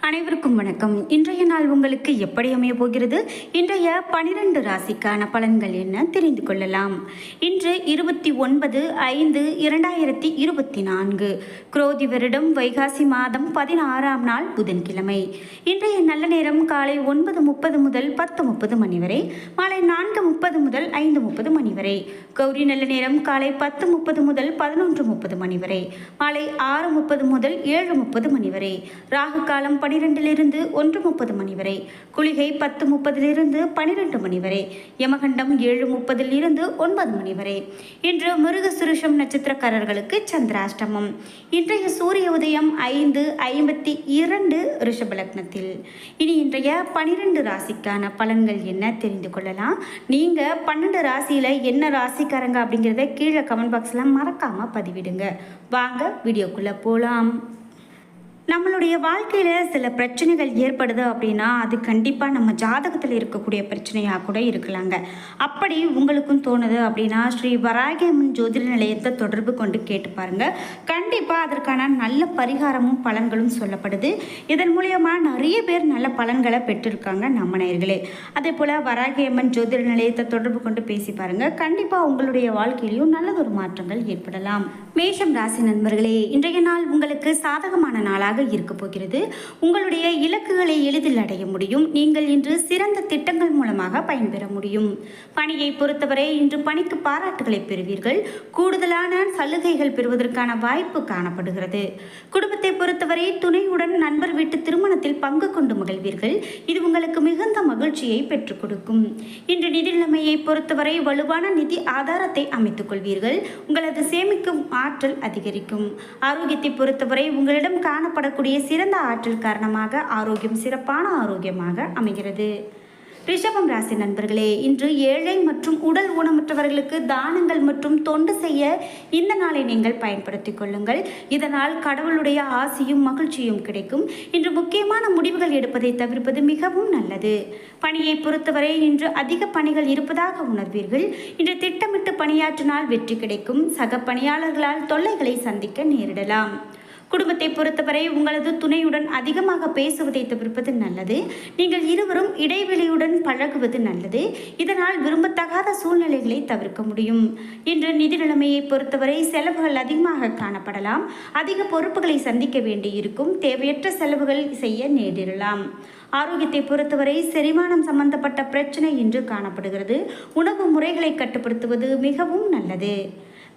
அனைவருக்கும் வணக்கம். இன்றைய நாள் உங்களுக்கு எப்படி அமைய போகிறது? இன்றைய பனிரெண்டு ராசிக்கான பலன்கள் என்ன? தெரிந்து கொள்ளலாம். இன்று இருபத்தி ஒன்பது ஐந்து இரண்டாயிரத்தி இருபத்தி நான்கு. குரோதி வருடம் வைகாசி மாதம் பதினாறாம் நாள் புதன்கிழமை. இன்றைய நல்ல நேரம் காலை ஒன்பது முப்பது முதல் பத்து முப்பது மணி வரை மாலை நான்கு முப்பது முதல் ஐந்து முப்பது மணி வரை. கௌரி நல்ல நேரம் காலை பத்து முப்பது முதல் பதினொன்று முப்பது மணி வரை மாலை ஆறு முப்பது முதல் ஏழு முப்பது மணி வரை. ராகு காலம் பனிரெண்டிலிருந்து ஒன்று முப்பது மணி வரை. குளிகை பத்து முப்பதிலிருந்து பனிரெண்டு மணி வரை. யமகண்டம் ஏழு முப்பதில் இருந்து ஒன்பது மணி வரை. இன்று மிருக சுருஷம் நட்சத்திரக்காரர்களுக்கு சந்திராஷ்டமம். இன்றைய சூரிய உதயம் ஐந்து ஐம்பத்தி இரண்டு ரிஷப லக்னத்தில். இனி இன்றைய பனிரெண்டு ராசிக்கான பலன்கள் என்ன தெரிந்து கொள்ளலாம்? நீங்கள் பன்னெண்டு ராசியில் என்ன ராசிக்காரங்க அப்படிங்கிறத கீழே கமெண்ட் பாக்ஸில் மறக்காமல் பதிவிடுங்க. வாங்க வீடியோக்குள்ளே போகலாம் நம்மளுடைய வாழ்க்கையில் சில பிரச்சனைகள் ஏற்படுது அப்படின்னா அது கண்டிப்பாக நம்ம ஜாதகத்தில் இருக்கக்கூடிய பிரச்சனையாக கூட இருக்கலாங்க. அப்படி உங்களுக்கும் தோணுது அப்படின்னா ஸ்ரீ வராகியம்மன் ஜோதிட நிலையத்தை தொடர்பு கொண்டு கேட்டு பாருங்க. கண்டிப்பாக அதற்கான நல்ல பரிகாரமும் பலன்களும் சொல்லப்படுது. இதன் மூலயமா நிறைய பேர் நல்ல பலன்களை பெற்றிருக்காங்க நம்ம நேர்களே அதே போல் வராகியம்மன் ஜோதிட நிலையத்தை தொடர்பு கொண்டு பேசி பாருங்கள் கண்டிப்பாக உங்களுடைய வாழ்க்கையிலையும் நல்லதொரு மாற்றங்கள் ஏற்படலாம். மேஷம் ராசி நண்பர்களே இன்றைய நாள் உங்களுக்கு சாதகமான நாளாக இருக்க போகிறது. உங்களுடைய இலக்குகளை எளிதில் அடைய முடியும். நீங்கள் இன்று சிறந்த திட்டங்கள் மூலமாக பயன்பெற முடியும். பணியை பொறுத்தவரை இன்று பணிக்கு பாராட்டுகளை பெறுவீர்கள். கூடுதலான சலுகைகள் பெறுவதற்கான வாய்ப்பு காணப்படுகிறது. குடும்பத்தை பொறுத்தவரை துணையுடன் நண்பர் வீட்டு திருமணத்தில் பங்கு கொண்டு மகிழ்வீர்கள். இது உங்களுக்கு மிகுந்த மகிழ்ச்சியை பெற்றுக் கொடுக்கும். இன்று நிதி நிலைமையை பொறுத்தவரை வலுவான நிதி ஆதாரத்தை அமைத்துக் கொள்வீர்கள். உங்களது சேமிக்கும் ஆற்றல் அதிகரிக்கும். ஆரோக்கியத்தை பொறுத்தவரை உங்களிடம் காணப்படக்கூடிய சிறந்த ஆற்றல் காரணமாக ஆரோக்கியம் சிறப்பான ஆரோக்கியமாக அமைகிறது. ரிஷபம் ராசி நண்பர்களே இன்று ஏழை மற்றும் உடல் ஊனமுற்றவர்களுக்கு தானங்கள் மற்றும் தொண்டு செய்ய இந்த நாளை நீங்கள் பயன்படுத்திக் கொள்ளுங்கள். இதனால் கடவுளுடைய ஆசியும் மகிழ்ச்சியும் கிடைக்கும். இன்று முக்கியமான முடிவுகள் எடுப்பதை தவிர்ப்பது மிகவும் நல்லது. பணியை பொறுத்தவரை இன்று அதிக பணிகள் இருப்பதாக உணர்வீர்கள். இன்று திட்டமிட்டு பணியாற்றினால் வெற்றி கிடைக்கும். சக பணியாளர்களால் தொல்லைகளை சந்திக்க நேரிடலாம். குடும்பத்தை பொறுத்தவரை உங்களது துணையுடன் அதிகமாக பேசுவதை தவிர்ப்பது நல்லது. நீங்கள் இருவரும் இடைவெளியுடன் பழகுவது நல்லது. இதனால் விரும்பத்தகாத சூழ்நிலைகளை தவிர்க்க முடியும். இன்று நிதி நிலைமையை பொறுத்தவரை செலவுகள் அதிகமாக காணப்படலாம். அதிக பொறுப்புகளை சந்திக்க வேண்டியிருக்கும். தேவையற்ற செலவுகள் செய்ய நேரிடலாம். ஆரோக்கியத்தை பொறுத்தவரை செரிமானம் சம்பந்தப்பட்ட பிரச்சனை இன்று காணப்படுகிறது. உணவு முறைகளை கட்டுப்படுத்துவது மிகவும் நல்லது.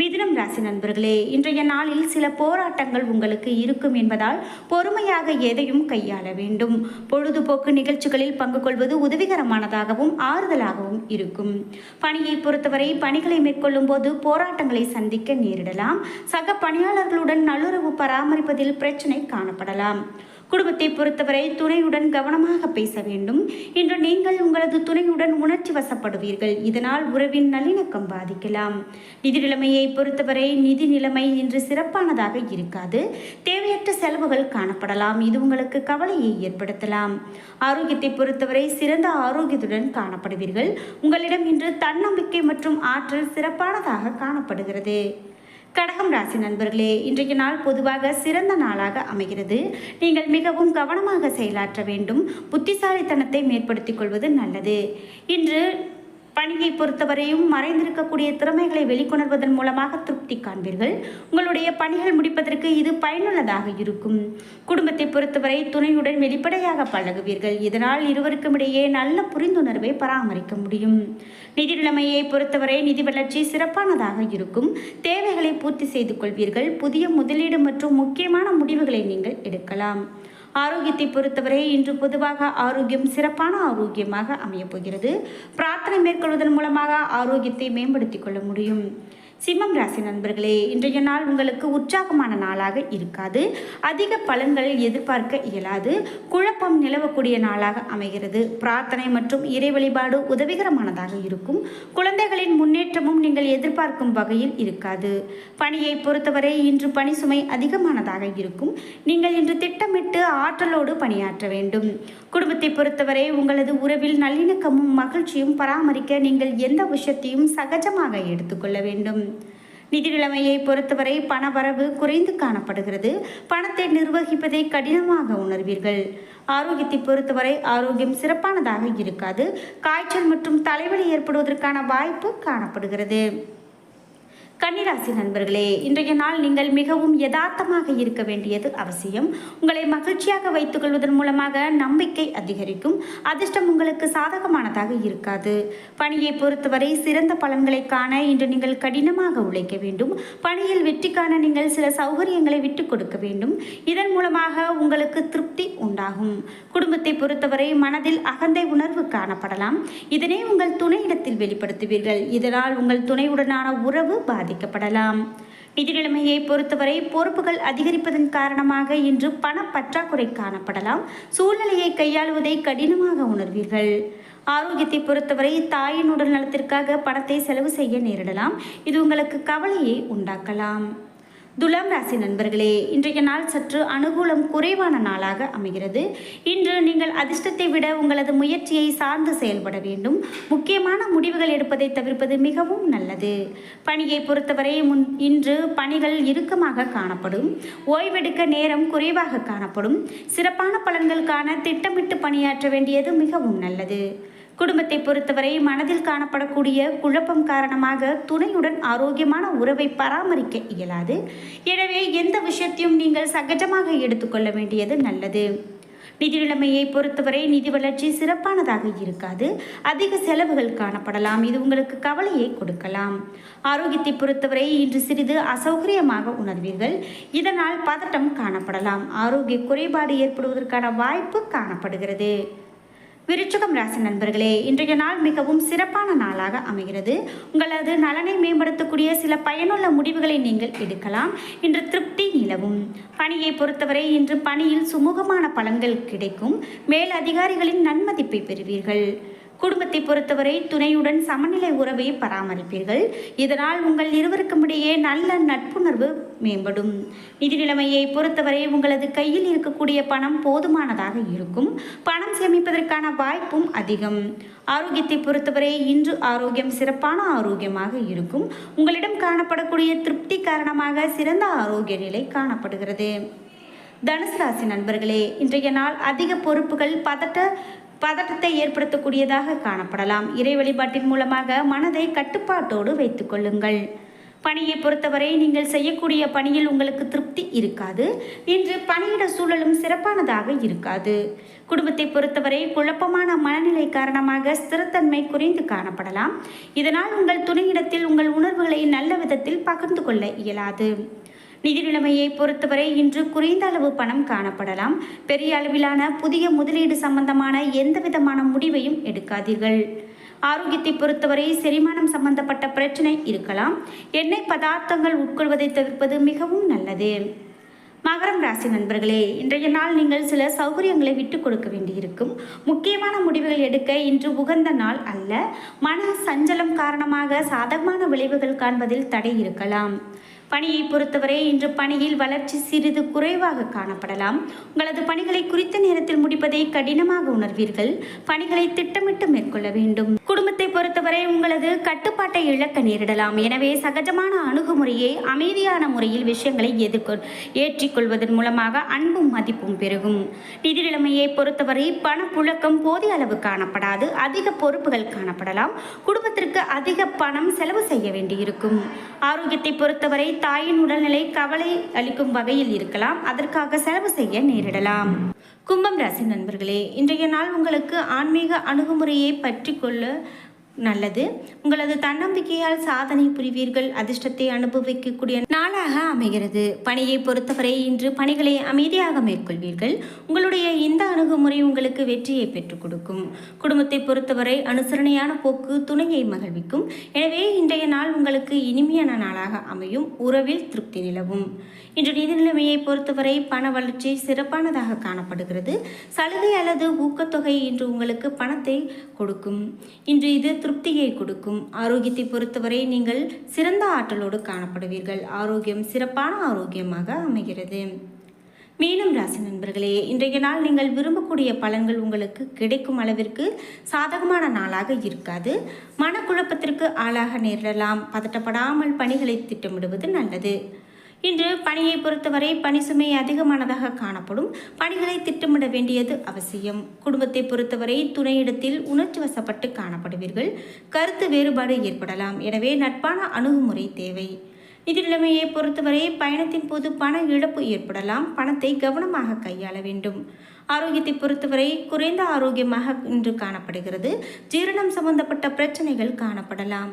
மிதுனம் ராசி நண்பர்களே இன்றைய நாளில் சில போராட்டங்கள் உங்களுக்கு இருக்கும் என்பதால் பொறுமையாக எதையும் கையாள வேண்டும். பொழுதுபோக்கு நிகழ்ச்சிகளில் பங்கு கொள்வது உதவிகரமானதாகவும் ஆறுதலாகவும் இருக்கும். பணியை பொறுத்தவரை பணிகளை மேற்கொள்ளும் போது போராட்டங்களை சந்திக்க நேரிடலாம். சக பணியாளர்களுடன் நல்லுறவு பராமரிப்பதில் பிரச்சனை காணப்படலாம். குடும்பத்தை பொறுத்தவரை துணையுடன் கவனமாக பேச வேண்டும். இன்று நீங்கள் உங்களது துணையுடன் உணர்ச்சி வசப்படுவீர்கள். இதனால் உறவின் நல்லிணக்கம் பாதிக்கலாம். நிதி நிலைமையை பொறுத்தவரை நிதி நிலைமை இன்று சிறப்பானதாக இருக்காது. தேவையற்ற செலவுகள் காணப்படலாம். இது உங்களுக்கு கவலையை ஏற்படுத்தலாம். ஆரோக்கியத்தை பொறுத்தவரை சிறந்த ஆரோக்கியத்துடன் காணப்படுவீர்கள். உங்களிடம் இன்று தன்னம்பிக்கை மற்றும் ஆற்றல் சிறப்பானதாக காணப்படுகிறது. கடகம் ராசி நண்பர்களே இன்றைய நாள் பொதுவாக சிறந்த நாளாக அமைகிறது. நீங்கள் மிகவும் கவனமாக செயலாற்ற வேண்டும். புத்திசாலித்தனத்தை மேற்படுத்திக் கொள்வது நல்லது. இன்று பணியை பொறுத்தவரையும் மறைந்திருக்கக்கூடிய திறமைகளை வெளிக்கொணர்வதன் மூலமாக திருப்தி காண்பீர்கள். உங்களுடைய பணிகள் முடிப்பதற்கு இது பயனுள்ளதாக இருக்கும். குடும்பத்தை பொறுத்தவரை துணையுடன் வெளிப்படையாக பழகுவீர்கள். இதனால் இருவருக்கும் இடையே நல்ல புரிந்துணர்வை பராமரிக்க முடியும். நிதி நிலைமையை பொறுத்தவரை நிதி வளர்ச்சி சிறப்பானதாக இருக்கும். தேவைகளை பூர்த்தி செய்து கொள்வீர்கள். புதிய முதலீடு மற்றும் முக்கியமான முடிவுகளை நீங்கள் எடுக்கலாம். ஆரோக்கியத்தை பொறுத்தவரை இன்று பொதுவாக ஆரோக்கியம் சிறப்பான ஆரோக்கியமாக அமையப் போகிறது. பிரார்த்தனை மேற்கொள்வதன் மூலமாக ஆரோக்கியத்தை மேம்படுத்திக் கொள்ள முடியும். சிம்மம் ராசி நண்பர்களே இன்றைய நாள் உங்களுக்கு உற்சாகமான நாளாக இருக்காது. அதிக பலன்களை எதிர்பார்க்க இயலாது. குழப்பம் நிலவக்கூடிய நாளாக அமைகிறது. பிரார்த்தனை மற்றும் இறை வழிபாடு உதவிகரமானதாக இருக்கும். குழந்தைகளின் முன்னேற்றமும் நீங்கள் எதிர்பார்க்கும் வகையில் இருக்காது. பணியை பொறுத்தவரை இன்று பணி சுமை அதிகமானதாக இருக்கும். நீங்கள் இன்று திட்டமிட்டு ஆற்றலோடு பணியாற்ற வேண்டும். குடும்பத்தை பொறுத்தவரை உங்களது உறவில் நல்லிணக்கமும் மகிழ்ச்சியும் பராமரிக்க நீங்கள் எந்த விஷயத்தையும் சகஜமாக எடுத்துக்கொள்ள வேண்டும். நிதி நிலைமையை பொறுத்தவரை பணவரவு குறைந்து காணப்படுகிறது. பணத்தை நிர்வகிப்பதை கடினமாக உணர்வீர்கள். ஆரோக்கியத்தை பொறுத்தவரை ஆரோக்கியம் சிறப்பானதாக இருக்காது. காய்ச்சல் மற்றும் தலைவலி ஏற்படுவதற்கான வாய்ப்பு காணப்படுகிறது. கன்னிராசி நண்பர்களே இன்றைய நாள் நீங்கள் மிகவும் யதார்த்தமாக இருக்க வேண்டியது அவசியம். உங்களை மகிழ்ச்சியாக வைத்துக் கொள்வதன் மூலமாக நம்பிக்கை அதிகரிக்கும். அதிர்ஷ்டம் உங்களுக்கு சாதகமானதாக இருக்காது. பணியை பொறுத்தவரை சிறந்த பலன்களை காண இன்று நீங்கள் கடினமாக உழைக்க வேண்டும். பணியில் வெற்றி காண நீங்கள் சில சௌகரியங்களை விட்டுக் கொடுக்க வேண்டும். இதன் மூலமாக உங்களுக்கு திருப்தி உண்டாகும். குடும்பத்தை பொறுத்தவரை மனதில் அகந்தை உணர்வு காணப்படலாம். இதனை உங்கள் துணையிடத்தில் வெளிப்படுத்துவீர்கள். இதனால் உங்கள் துணையுடனான உறவு பாதிக்கப்படலாம். நிதி நிலைமையை பொறுத்தவரை பொறுப்புகள் அதிகரிப்பதன் காரணமாக இன்று பண பற்றாக்குறை காணப்படலாம். சூழ்நிலையை கையாளுவதை கடினமாக உணர்வீர்கள். ஆரோக்கியத்தை பொறுத்தவரை தாயின் உடல் நலத்திற்காக பணத்தை செலவு செய்ய நேரிடலாம். இது உங்களுக்கு கவலையை உண்டாக்கலாம். துலாம் ராசி நண்பர்களே இன்றைய நாள் சற்று அனுகூலம் குறைவான நாளாக அமைகிறது. இன்று நீங்கள் அதிர்ஷ்டத்தை விட உங்களது முயற்சியை சார்ந்து செயல்பட வேண்டும். முக்கியமான முடிவுகள் எடுப்பதை தவிர்ப்பது மிகவும் நல்லது. பணியை பொறுத்தவரை முன் இன்று பணிகள் இறுக்கமாக காணப்படும். ஓய்வெடுக்க நேரம் குறைவாக காணப்படும். சிறப்பான பலன்கள் காண திட்டமிட்டு பணியாற்ற வேண்டியது மிகவும் நல்லது. குடும்பத்தை பொறுத்தவரை மனதில் காணப்படக்கூடிய குழப்பம் காரணமாக துணையுடன் ஆரோக்கியமான உறவை பராமரிக்க இயலாது. எனவே எந்த விஷயத்தையும் நீங்கள் சகஜமாக எடுத்துக்கொள்ள வேண்டியது நல்லது. நிதி நிலைமையை பொறுத்தவரை நிதி வளர்ச்சி சிறப்பானதாக இருக்காது. அதிக செலவுகள் காணப்படலாம். இது உங்களுக்கு கவலையை கொடுக்கலாம். ஆரோக்கியத்தை பொறுத்தவரை இன்று சிறிது அசௌகரியமாக உணர்வீர்கள். இதனால் பதட்டம் காணப்படலாம். ஆரோக்கிய குறைபாடு ஏற்படுவதற்கான வாய்ப்பு காணப்படுகிறது. விருச்சகம் ராசி நண்பர்களே இன்றைய நாள் மிகவும் சிறப்பான நாளாக அமைகிறது. உங்களது நலனை மேம்படுத்தக்கூடிய சில பயனுள்ள முடிவுகளை நீங்கள் எடுக்கலாம். இன்று திருப்தி நிலவும். பணியை பொறுத்தவரை இன்று பணியில் சுமூகமான பலன்கள் கிடைக்கும். மேல் அதிகாரிகளின் நன்மதிப்பை பெறுவீர்கள். குடும்பத்தை பொறுத்தவரை துணையுடன் சமநிலை உறவை பராமரிப்பீர்கள். இதனால் உங்கள் இருவருக்கும் இடையே நல்ல நட்புணர்வு மேம்படும். நிதி நிலைமையை பொறுத்தவரை உங்களது கையில் இருக்கக்கூடிய பணம் போதுமானதாக இருக்கும். பணம் சேமிப்பதற்கான வாய்ப்பும் அதிகம். ஆரோக்கியத்தை பொறுத்தவரை இன்று ஆரோக்கியம் சிறப்பான ஆரோக்கியமாக இருக்கும். உங்களிடம் காணப்படக்கூடிய திருப்தி காரணமாக சிறந்த ஆரோக்கிய நிலை காணப்படுகிறது. தனுசு ராசி நண்பர்களே இன்றைய நாள் அதிக பொறுப்புகள் பதட்ட பதட்டத்தை ஏற்படுத்தக்கூடியதாக காணப்படலாம். இறை வழிபாட்டின் மூலமாக மனதை கட்டுப்பாட்டோடு வைத்துக் கொள்ளுங்கள். பணியை பொறுத்தவரை நீங்கள் செய்யக்கூடிய பணியில் உங்களுக்கு திருப்தி இருக்காது. இன்று பணியிட சூழலும் சிறப்பானதாக இருக்காது. குடும்பத்தை பொறுத்தவரை குழப்பமான மனநிலை காரணமாக ஸ்திரத்தன்மை குறைந்து காணப்படலாம். இதனால் உங்கள் துணையிடத்தில் உங்கள் உணர்வுகளை நல்ல விதத்தில் பகிர்ந்து கொள்ள இயலாது. நிதி நிலைமையை பொறுத்தவரை இன்று குறைந்த அளவு பணம் காணப்படலாம். பெரிய அளவிலான புதிய முதலீடு சம்பந்தமான எந்த விதமான முடிவையும் எடுக்காதீர்கள். ஆரோக்கியத்தை பொறுத்தவரை செரிமானம் சம்பந்தப்பட்ட பிரச்சனை இருக்கலாம். எண்ணெய் பதார்த்தங்கள் உட்கொள்வதை தவிர்ப்பது மிகவும் நல்லது. மகரம் ராசி நண்பர்களே இன்றைய நாள் நீங்கள் சில சௌகரியங்களை விட்டு கொடுக்க வேண்டியிருக்கும். முக்கியமான முடிவுகள் எடுக்க இன்று உகந்த நாள் அல்ல. மன சஞ்சலம் காரணமாக சாதகமான விளைவுகள் காண்பதில் தடை இருக்கலாம். பணியை பொறுத்தவரை இன்று பணியில் வளர்ச்சி சிறிது குறைவாக காணப்படலாம். உங்களது பணிகளை குறித்த நேரத்தில் முடிப்பதை கடினமாக உணர்வீர்கள். பணிகளை திட்டமிட்டு மேற்கொள்ள வேண்டும். குடும்பத்தை பொறுத்தவரை உங்களது கட்டுப்பாட்டை இழக்க நேரிடலாம். எனவே சகஜமான அணுகுமுறையை அமைதியான முறையில் விஷயங்களை எதிர்கொள் ஏற்றிக்கொள்வதன் மூலமாக அன்பும் மதிப்பும் பெருகும். நிதி நிலைமையை பொறுத்தவரை பணப்புழக்கம் போதிய அளவு காணப்படாது. அதிக பொறுப்புகள் காணப்படலாம். குடும்பத்திற்கு அதிக பணம் செலவு செய்ய வேண்டியிருக்கும். ஆரோக்கியத்தை பொறுத்தவரை தாயின் உடல்நிலை கவலை அளிக்கும் வகையில் இருக்கலாம். அதற்காக செலவு செய்ய நேரிடலாம். கும்பம் ராசி நண்பர்களே இன்றைய நாள் உங்களுக்கு ஆன்மீக அணுகுமுறையை பற்றி கொள்ள நல்லது. உங்களது தன்னம்பிக்கையால் சாதனை புரிவீர்கள். அதிர்ஷ்டத்தை அனுபவிக்கக்கூடிய நாளாக அமைகிறது. பணியை பொறுத்தவரை இன்று பணிகளை அமைதியாக மேற்கொள்வீர்கள். உங்களுடைய இந்த அணுகுமுறை உங்களுக்கு வெற்றியை பெற்றுக் கொடுக்கும். குடும்பத்தை பொறுத்தவரை அனுசரணையான போக்கு துணையை மகிழ்விக்கும். எனவே இன்றைய நாள் உங்களுக்கு இனிமையான நாளாக அமையும். உறவில் திருப்தி நிலவும். இன்று நிதி நிலைமையை பொறுத்தவரை பண வளர்ச்சி சிறப்பானதாக காணப்படுகிறது. சலுகை அல்லது ஊக்கத்தொகை இன்று உங்களுக்கு பணத்தை கொடுக்கும். இன்று இது திருப்தியை கொடுக்கும். ஆரோக்கியத்தை பொறுத்தவரை நீங்கள் சிறந்த ஆற்றலோடு காணப்படுவீர்கள். ஆரோக்கியம் சிறப்பான ஆரோக்கியமாக அமைகிறது. மீனம் ராசி நண்பர்களே இன்றைய நாள் நீங்கள் விரும்பக்கூடிய பலன்கள் உங்களுக்கு கிடைக்கும் அளவிற்கு சாதகமான நாளாக இருக்காது. மனக்குழப்பத்திற்கு ஆளாக நேரிடலாம். பதட்டப்படாமல் பணிகளை திட்டமிடுவது நல்லது. இன்று பணியை பொறுத்தவரை பணி சுமை அதிகமானதாக காணப்படும். பணிகளை திட்டமிட வேண்டியது அவசியம். குடும்பத்தை பொறுத்தவரை துணையிடத்தில் உணர்ச்சி வசப்பட்டு காணப்படுவீர்கள். கருத்து வேறுபாடு ஏற்படலாம். எனவே நட்பான அணுகுமுறை தேவை. நிதி நிலைமையை பொறுத்தவரை பயணத்தின் போது பண இழப்பு ஏற்படலாம். பணத்தை கவனமாக கையாள வேண்டும். ஆரோக்கியத்தை பொறுத்தவரை குறைந்த ஆரோக்கியமாக இன்று காணப்படுகிறது. ஜீரணம் சம்பந்தப்பட்ட பிரச்சனைகள் காணப்படலாம்.